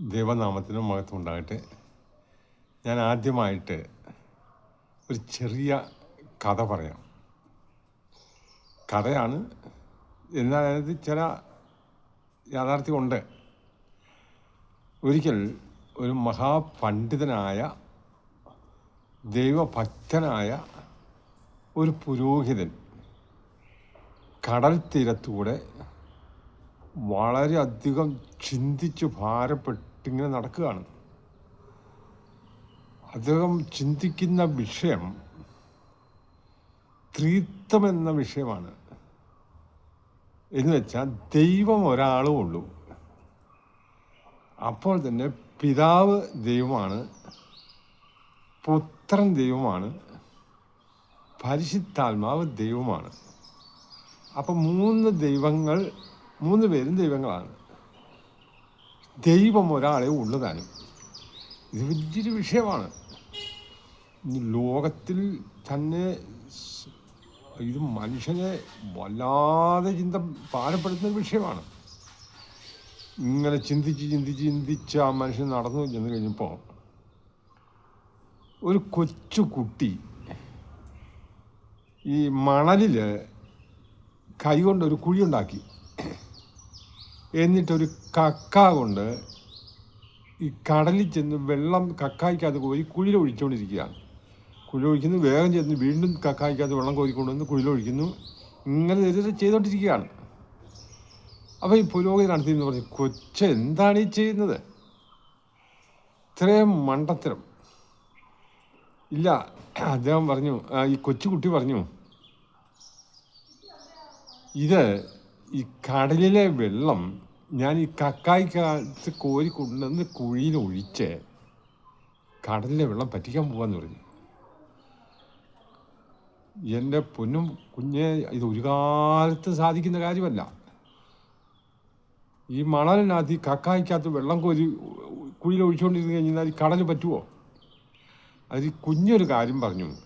ദൈവനാമത്തിന് മഹത്വം ഉണ്ടാകട്ടെ ഞാൻ ആദ്യമായിട്ട് ഒരു ചെറിയ കഥ പറയാം. കഥയാണ്. എന്നാൽ അതിനകത്ത് ചില യാഥാർത്ഥ്യമുണ്ട്. ഒരിക്കൽ ഒരു മഹാപണ്ഡിതനായ ദൈവഭക്തനായ ഒരു പുരോഹിതൻ കടൽ തീരത്തൂടെ വളരെയധികം ചിന്തിച്ച് ഭാരപ്പെട്ടിങ്ങനെ നടക്കുകയാണ്. അദ്ദേഹം ചിന്തിക്കുന്ന വിഷയം ത്രീത്വം എന്ന വിഷയമാണ്. എന്ന് വെച്ചാൽ ദൈവം ഒരാളും ഉള്ളൂ. അപ്പോൾ തന്നെ പിതാവ് ദൈവമാണ് പുത്രൻ ദൈവമാണ് പരിശുദ്ധാത്മാവ് ദൈവമാണ്. അപ്പം മൂന്ന് ദൈവങ്ങൾ മൂന്ന് പേരും ദൈവങ്ങളാണ്. ദൈവം ഒരാളെ ഉള്ളതാനും ഇത് വലിയൊരു വിഷയമാണ്. ലോകത്തിൽ തന്നെ ഇത് മനുഷ്യനെ വല്ലാതെ ചിന്ത പാരപ്പെടുത്തുന്ന വിഷയമാണ്. ഇങ്ങനെ ചിന്തിച്ച് ചിന്തിച്ച് ചിന്തിച്ച് ആ മനുഷ്യൻ നടന്നു ചെന്ന് കഴിഞ്ഞപ്പോൾ ഒരു കൊച്ചു കുട്ടി ഈ മണലിൽ കൈകൊണ്ട് ഒരു കുഴി ഉണ്ടാക്കി. എന്നിട്ടൊരു കക്ക കൊണ്ട് ഈ കടലിൽ ചെന്ന് വെള്ളം കക്കായ്ക്കകത്ത് കോരി കുഴിയിൽ ഒഴിച്ചുകൊണ്ടിരിക്കുകയാണ്. കുഴിയിൽ ഒഴിക്കുന്നു വേഗം ചെന്ന് വീണ്ടും കക്കായ്ക്കകത്ത് വെള്ളം കോരിക്കൊണ്ടുവന്ന് കുഴിയിൽ ഒഴിക്കുന്നു. ഇങ്ങനെ ഇത് ചെയ്തുകൊണ്ടിരിക്കുകയാണ്. അപ്പോൾ ഈ പുരോഗതി നടത്തിയെന്ന് പറഞ്ഞു കൊച്ച എന്താണ് ഈ ചെയ്യുന്നത്? ഇത്രയും മണ്ടത്തരം. ഇല്ല അദ്ദേഹം പറഞ്ഞു ഈ കൊച്ചുകുട്ടി പറഞ്ഞു ഇത് ഈ കടലിലെ വെള്ളം ഞാൻ ഈ കക്കായ്ക്കകത്ത് കോരി കൊണ്ടുവന്ന് കുഴിയിൽ ഒഴിച്ച് കടലിലെ വെള്ളം പറ്റിക്കാൻ പോകാന്ന് പറഞ്ഞു. എന്റെ പൊന്നും കുഞ്ഞെ ഇത് ഒരു കാലത്ത് സാധിക്കുന്ന കാര്യമല്ല. ഈ മണലിനകത്ത് ഈ കക്കായ്ക്കകത്ത് വെള്ളം കോരി കുഴിയിൽ ഒഴിച്ചുകൊണ്ടിരുന്ന് കഴിഞ്ഞാൽ ഈ കടൽ പറ്റുമോ അതിൽ കുഞ്ഞൊരു കാര്യം പറഞ്ഞു.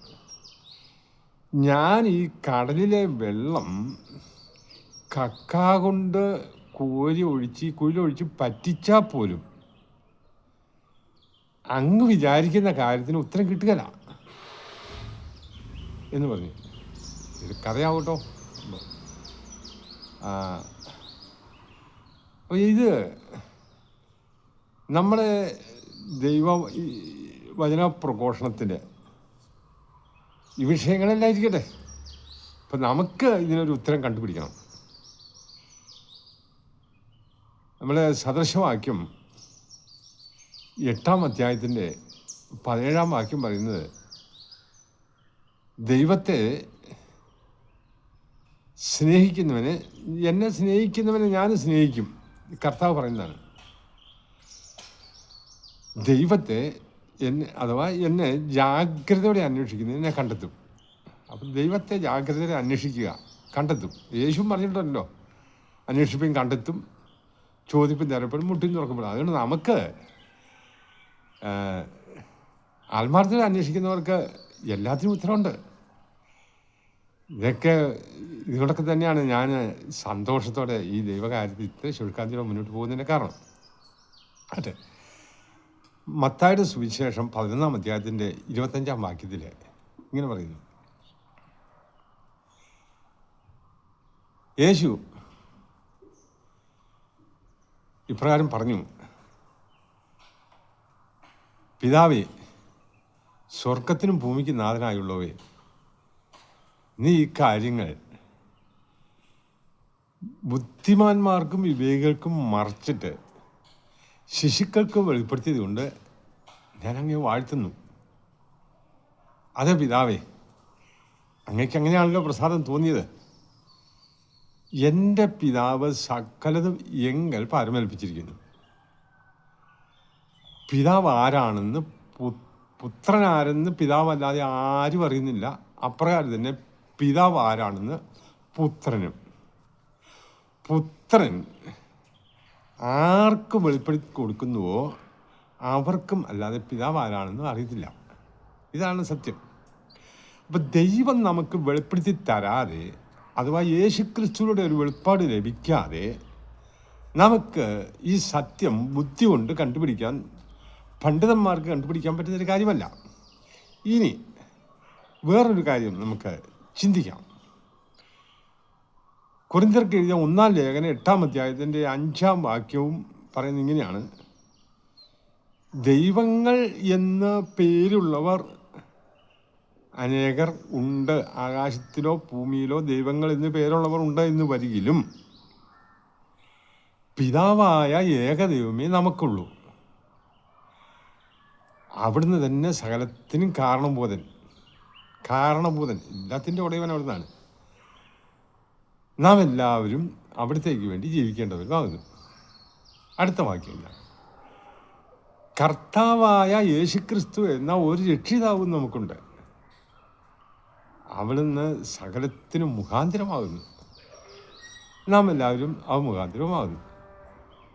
ഞാൻ ഈ കടലിലെ വെള്ളം കക്ക കൊണ്ട് കോരി ഒഴിച്ച് കുഴിലൊഴിച്ച് പറ്റിച്ചാൽ പോലും. അങ്ങ് വിചാരിക്കുന്ന കാര്യത്തിന് ഉത്തരം കിട്ടുകയില്ല. എന്ന് പറഞ്ഞു. ഇത് കഥയാവട്ടോ. അപ്പോൾ ഇത് നമ്മുടെ ദൈവ വചന പ്രഘോഷണത്തിന്റെ ഈ വിഷയങ്ങളെല്ലാം ഇരിക്കട്ടെ. അപ്പം നമുക്ക് ഇതിനൊരു ഉത്തരം കണ്ടുപിടിക്കണം. നമ്മളെ സദൃശവാക്യം എട്ടാം അധ്യായത്തിന്റെ പതിനേഴാം വാക്യം പറയുന്നത് ദൈവത്തെ സ്നേഹിക്കുന്നവന് എന്നെ സ്നേഹിക്കുന്നവനെ ഞാൻ സ്നേഹിക്കും. കർത്താവ് പറയുന്നതാണ്. ദൈവത്തെ എന്നെ അഥവാ എന്നെ ജാഗ്രതയോടെ അന്വേഷിക്കുന്നത് എന്നെ കണ്ടെത്തും. അപ്പം ദൈവത്തെ ജാഗ്രതയോടെ അന്വേഷിക്കുക കണ്ടെത്തും. യേശു പറഞ്ഞിട്ടുണ്ടല്ലോ അന്വേഷിപ്പും കണ്ടെത്തും. ചോദിപ്പും തരപ്പെടും മുട്ടിന്ന് തുറക്കപ്പെടും അതുകൊണ്ട് നമുക്ക് ആത്മാർത്ഥത അന്വേഷിക്കുന്നവർക്ക് എല്ലാത്തിനും ഉത്തരവുണ്ട്. ഇതൊക്കെ ഇതുകൊണ്ടൊക്കെ തന്നെയാണ് ഞാൻ സന്തോഷത്തോടെ ഈ ദൈവകാര്യത്തിൽ ഇത്ര ശുഷ്കാന്തിയോടെ മുന്നോട്ട് പോകുന്നതിന്റെ കാരണം. അതെ മത്തായുടെ സുവിശേഷം പതിനൊന്നാം അധ്യായത്തിന്റെ ഇരുപത്തഞ്ചാം വാക്യത്തിൽ ഇങ്ങനെ പറയുന്നു. യേശു ഇപ്രകാരം പറഞ്ഞു. പിതാവേ സ്വർഗത്തിനും ഭൂമിക്കും നാഥനായുള്ളവേ നീ ഈ കാര്യങ്ങൾ ബുദ്ധിമാന്മാർക്കും വിവേകികൾക്കും മറച്ചിട്ട് ശിശുക്കൾക്കും വെളിപ്പെടുത്തിയത് കൊണ്ട് ഞാൻ അങ്ങേ വാഴ്ത്തുന്നു. അതെ പിതാവേ അങ്ങേക്ക് അങ്ങനെയാണല്ലോ പ്രസാദം തോന്നിയത്. എന്റെ പിതാവ് സകലതും എങ്കൽ പരമേൽപ്പിച്ചിരിക്കുന്നു. പിതാവ് ആരാണെന്ന് പു- പുത്രൻ ആരെന്ന് പിതാവല്ലാതെ ആരും അറിയുന്നില്ല. അപ്രകാരം തന്നെ പിതാവ് ആരാണെന്ന് പുത്രനും. പുത്രൻ ആർക്ക് വെളിപ്പെടുത്തി കൊടുക്കുന്നുവോ അവർക്കും അല്ലാതെ പിതാവ് ആരാണെന്ന് അറിയത്തില്ല. ഇതാണ് സത്യം. അപ്പം ദൈവം നമുക്ക് വെളിപ്പെടുത്തി തരാതെ അഥവാ യേശുക്രിസ്തുവിയുടെ ഒരു വെളിപ്പാട് ലഭിക്കാതെ നമുക്ക് ഈ സത്യം ബുദ്ധി കൊണ്ട് കണ്ടുപിടിക്കാൻ പണ്ഡിതന്മാർക്ക് കണ്ടുപിടിക്കാൻ പറ്റുന്നൊരു കാര്യമല്ല. ഇനി വേറൊരു കാര്യം നമുക്ക് ചിന്തിക്കാം. കുറിന്തർക്ക് എഴുതിയ ഒന്നാം ലേഖനം എട്ടാം അധ്യായത്തിന്റെ അഞ്ചാം വാക്യവും പറയുന്നത് ഇങ്ങനെയാണ്. ദൈവങ്ങൾ എന്ന് പേരുള്ളവർ അനേകർ ഉണ്ട്. ആകാശത്തിലോ ഭൂമിയിലോ ദൈവങ്ങൾ എന്ന് പേരുള്ളവർ ഉണ്ട് എന്ന് വരികിലും പിതാവായ ഏകദൈവമേ നമുക്കുള്ളൂ. അവിടുന്ന് തന്നെ സകലത്തിനും കാരണബോധൻ. കാരണബോധൻ. എല്ലാത്തിന്റെ ഉടയവൻ അവിടുന്നാണ്. നാം എല്ലാവരും അവിടത്തേക്ക് വേണ്ടി ജീവിക്കേണ്ടവരുമാകുന്നു. അടുത്ത വാക്യമില്ല കർത്താവായ യേശുക്രിസ്തു എന്ന ഒരു രക്ഷിതാവും നമുക്കുണ്ട്. അവിടുന്ന് സകലത്തിനും മുഖാന്തരമാകുന്നു. നാം എല്ലാവരും അവ മുഖാന്തരമാകുന്നു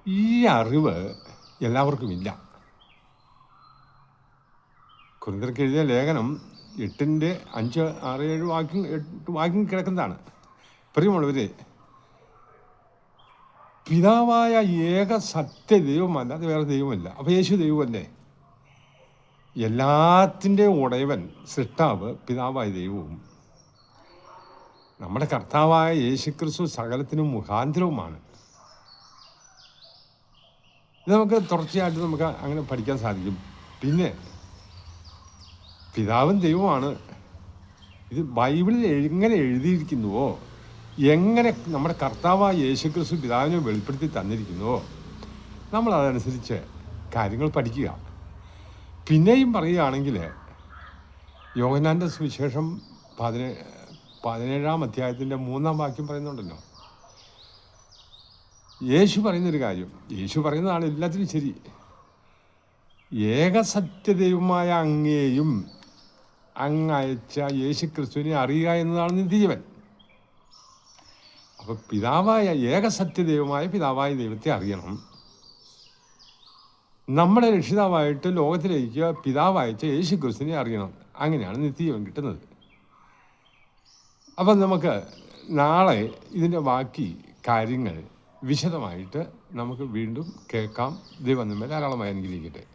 ഈ അറിവ് എല്ലാവർക്കും ഇല്ല കുറിന്തർക്ക് എഴുതിയ ലേഖനം എട്ടിന്റെ അഞ്ച് ആറ് ഏഴ് വാക്യം എട്ട് വാക്യം കിടക്കുന്നതാണ്. പ്രിയമുള്ളവരെ പിതാവായ ഏക സത്യ ദൈവമല്ല അത് വേറെ ദൈവമല്ല. അപ്പോൾ യേശു ദൈവമല്ലേ? എല്ലാത്തിന്റെ ഉടയവൻ സൃഷ്ടാവ് പിതാവായ ദൈവവും. നമ്മുടെ കർത്താവായ യേശുക്രിസ്തു സകലത്തിനും മുഖാന്തരവുമാണ്. ഇത് നമുക്ക് തുടർച്ചയായിട്ട് നമുക്ക് അങ്ങനെ പഠിക്കാൻ സാധിക്കും. പിന്നെ പിതാവും ദൈവമാണ് ഇത് ബൈബിളിൽ എങ്ങനെ എഴുതിയിരിക്കുന്നുവോ എങ്ങനെ നമ്മുടെ കർത്താവായ യേശുക്രിസ്തു പിതാവിനെ വെളിപ്പെടുത്തി തന്നിരിക്കുന്നുവോ നമ്മൾ അതനുസരിച്ച് കാര്യങ്ങൾ പഠിക്കുക. പിന്നെയും പറയുകയാണെങ്കിൽ യോഗനാന്റെ സുവിശേഷം പതിനേ പതിനേഴാം അധ്യായത്തിന്റെ മൂന്നാം വാക്യം പറയുന്നുണ്ടല്ലോ. യേശു പറയുന്നൊരു കാര്യം. യേശു പറയുന്നതാണ് എല്ലാത്തിനും ശരി. ഏകസത്യദൈവമായ അങ്ങേയും അങ്ങ് അയച്ച യേശു ക്രിസ്തുവിനെ അറിയുക എന്നതാണ് നിത്യജീവൻ. അപ്പോൾ പിതാവായ ഏകസത്യദൈവമായ പിതാവായ ദൈവത്തെ അറിയണം. നമ്മുടെ രക്ഷിതാവായിട്ട് ലോകത്തിലേക്ക് പിതാവായിച്ച യേശു ക്രിസ്തുവിനെ അറിയണം. അങ്ങനെയാണ് നിത്യജീവൻ കിട്ടുന്നത്. അപ്പം നമുക്ക് നാളെ ഇതിന്റെ ബാക്കി കാര്യങ്ങൾ വിശദമായിട്ട് നമുക്ക് വീണ്ടും കേൾക്കാം. ദൈവം നമ്മെ ധാരാളമായി അനുഗ്രഹിക്കട്ടെ.